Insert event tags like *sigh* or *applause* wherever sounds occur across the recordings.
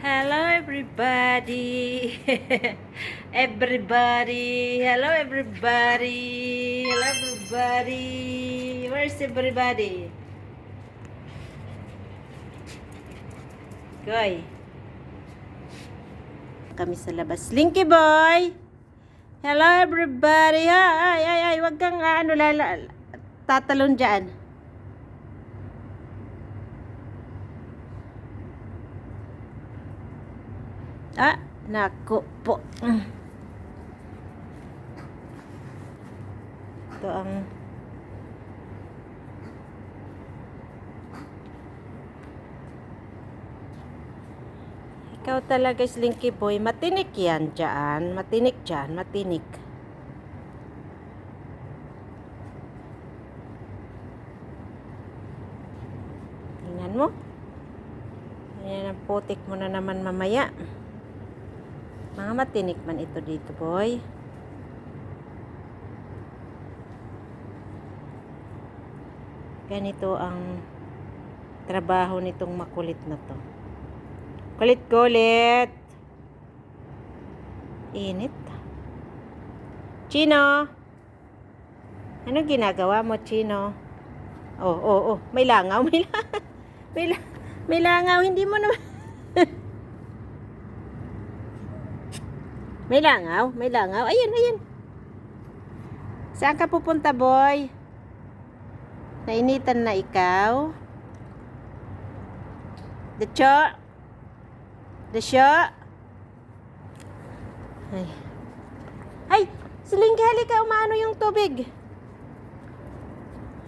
Hello everybody. *laughs* everybody. Hello everybody. Hello everybody. Where's everybody? Goy. Kami sa labas. Linky boy. Hello everybody. Ay, ay, ay, wag kang ah, ano lala tatalon diyan. Ah, naku po. Ito ang Ikaw talaga, Slinky Boy. Matinik yan dyan. Matinik dyan. Matinik. Tingnan mo. Ayan ang putik mo na naman mamaya. Mga matinik man ito dito, boy. Ganito ang trabaho nitong makulit na to. Kulit-kulit. Init. Chino. Ano ginagawa mo, Chino? Oh, oh, oh. May langaw, *laughs* may langaw. May, la- may langaw. Hindi mo naman. *laughs* May langaw, may langaw. Ayun, ayun. Saan ka pupunta, boy? Nainitan na ikaw? Decho? Desyo? Ay. Ay! Silingki, halika. Umano yung tubig.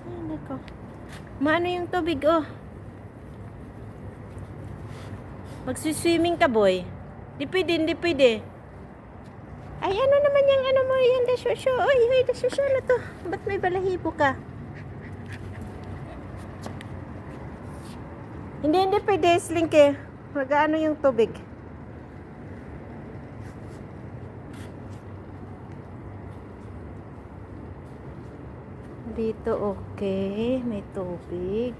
Ay, nako. Umano yung tubig, oh. Magsiswimming ka, boy. Di pwede, hindi pwede. Ay, ano naman yung ano mo, yung dasyosyo. Uy, uy, dasyosyo na to. Ba't may balahibo ka? Hindi, hindi pwede, Slinky. Mag-ano yung tubig. Dito, okay. May tubig.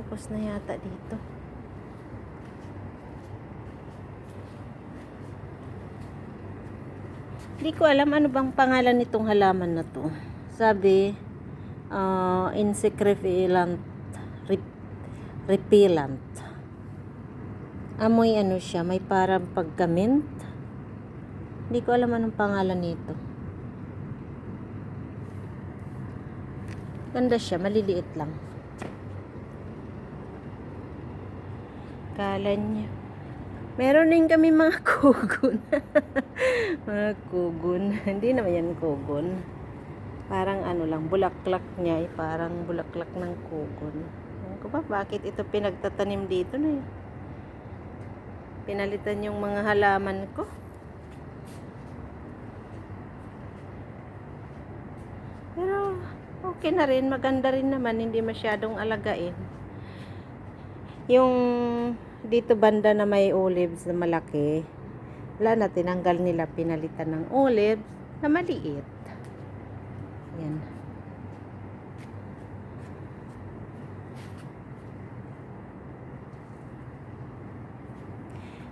Tapos na yata dito. Hindi ko alam ano bang pangalan nitong halaman na to. Sabi, uh, insect repellent, rep- repellent. Amoy ano siya, may parang pagkamint. Hindi ko alam anong pangalan nito. Ganda siya, maliliit lang. Kala niya. Meron din kami mga *laughs* kugon. mga kugon. Hindi naman yan kugon. Parang ano lang, bulaklak niya. Eh, parang bulaklak ng kugon. Ewan ko ba, bakit ito pinagtatanim dito na eh. Pinalitan yung mga halaman ko. Pero, okay na rin. Maganda rin naman. Hindi masyadong alagain. Yung dito banda na may olives na malaki, wala na, tinanggal nila, pinalitan ng olives na maliit. Yan.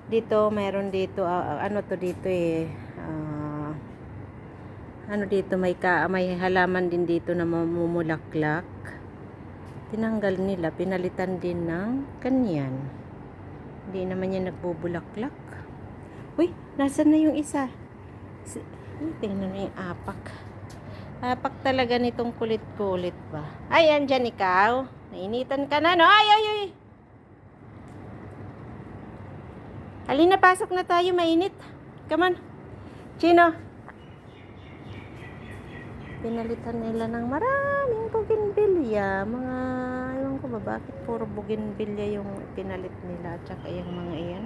Dito, mayroon dito, ah, ano to dito eh, ah, ano dito, may, ka, may halaman din dito na mamumulaklak. Tinanggal nila, pinalitan din ng kanyan. Hindi naman yan nagbubulaklak. Uy, nasan na yung isa? Uy, tingnan mo yung apak. Apak talaga nitong kulit-kulit ba? Ay, andyan ikaw. Nainitan ka na, no? Ay, ay, ay. Halina, pasok na tayo. Mainit. Come on. Chino. Pinalitan nila ng maraming bougainvillea. Mga, ewan ko ba, bakit puro bougainvillea yung pinalit nila. Tsaka yung mga iyan.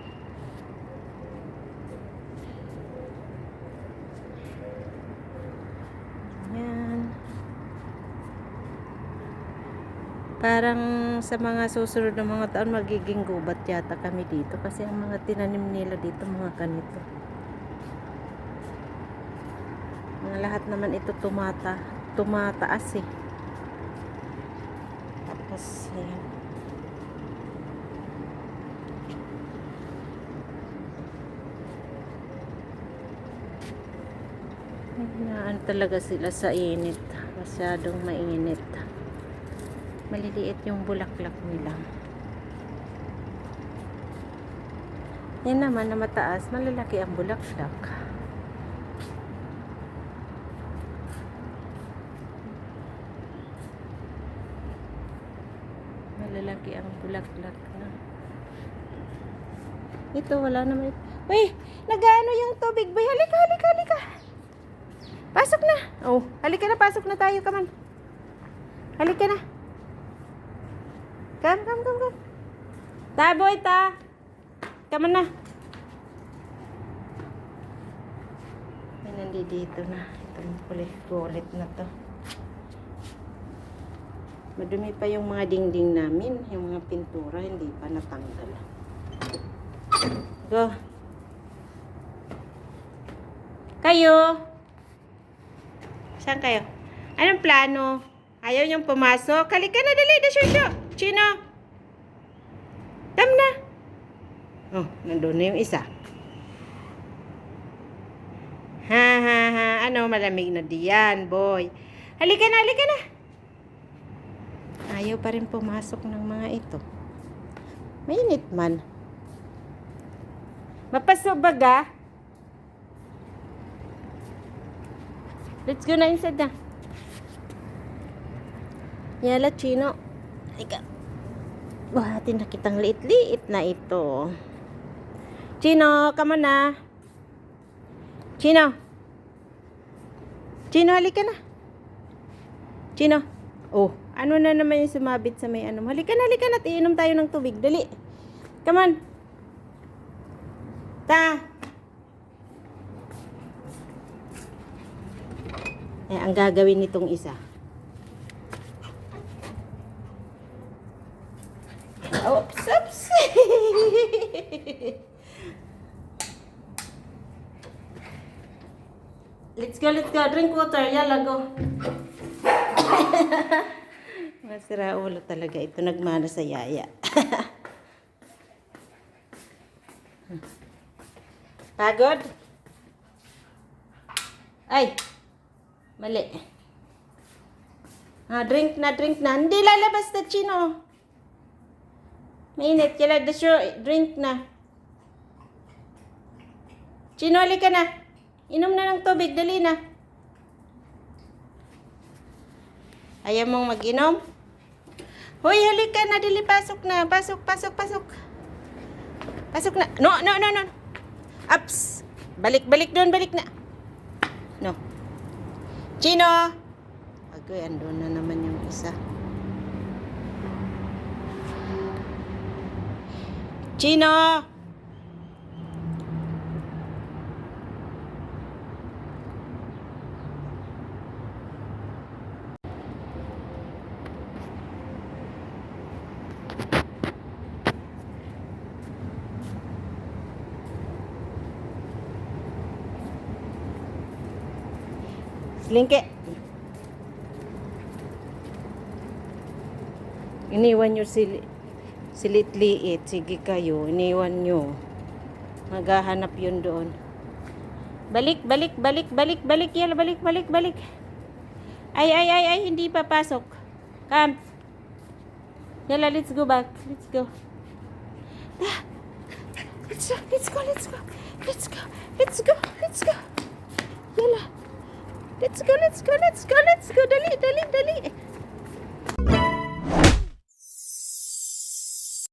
Yan. Parang sa mga susunod na mga taon magiging gubat yata kami dito kasi ang mga tinanim nila dito mga ganito. Mga lahat naman ito tumata, tumataas eh kasi Naan talaga sila sa init. Masyadong mainit. Maliliit yung bulaklak nila. Yan naman na mataas, malalaki ang bulaklak. Malalaki ang bulaklak na. Ito, wala naman. Uy, nagaano yung tubig. Boy, halika, halika, halika. Pasok na. Oh, halika na, pasok na tayo, kaman. Halika na. Come, come, come, come. Ta, boy, ta. Come on na. May nandito na. Itong kulit-kulit na to. Madumi pa yung mga dingding namin. Yung mga pintura, hindi pa natanggal. Go. Kayo. Saan kayo? Anong plano? Ayaw niyong pumasok? Halika na, dali na, Shusho. Chino. Come na. Oh, nandun na yung isa. Ha, ha, ha. Ano, malamig na diyan, boy. Halika na, halika na. Ayaw pa rin pumasok ng mga ito. Mainit man. Mapasok baga? Let's go na inside na. Yala, Chino. Halika. Buhatin na kitang liit-liit na ito. Chino, come on na. Chino. Chino, halika na. Chino. Oh, ano na naman yung sumabit sa may ano. Halika na, halika na. Iinom tayo ng tubig. Dali. Come on. Ta. Eh, ang gagawin nitong isa. Oops, oops. *laughs* let's go, let's go. Drink water. Yala, go. Masira ulo talaga ito. Nagmana sa yaya. *laughs* Pagod? Ay! Mali. Ah, drink na, drink na. Hindi lalabas na, Chino. Mainit. Kailan the show, drink na. Chino, halika na. Inom na ng tubig. Dali na. Ayaw mong mag-inom? Hoy, halika na. Dali, pasok na. Pasok, pasok, pasok. Pasok na. No, no, no, no. Ups. Balik, balik doon. Balik na. No. Chino! Agoy, andun na naman yung isa. Chino! Slingke. Iniwan nyo si silitliit. Sige kayo. Iniwan nyo. Maghahanap yun doon. Balik, balik, balik, balik, balik. Yala, balik, balik, balik. Ay, ay, ay, ay. Hindi pa pasok. Come. Yala, let's go back. Let's go. Ah. Let's go, let's go, let's go. Let's go, let's go, let's go. Yala. Let's go, let's go, let's go, let's go. Dali, dali, dali.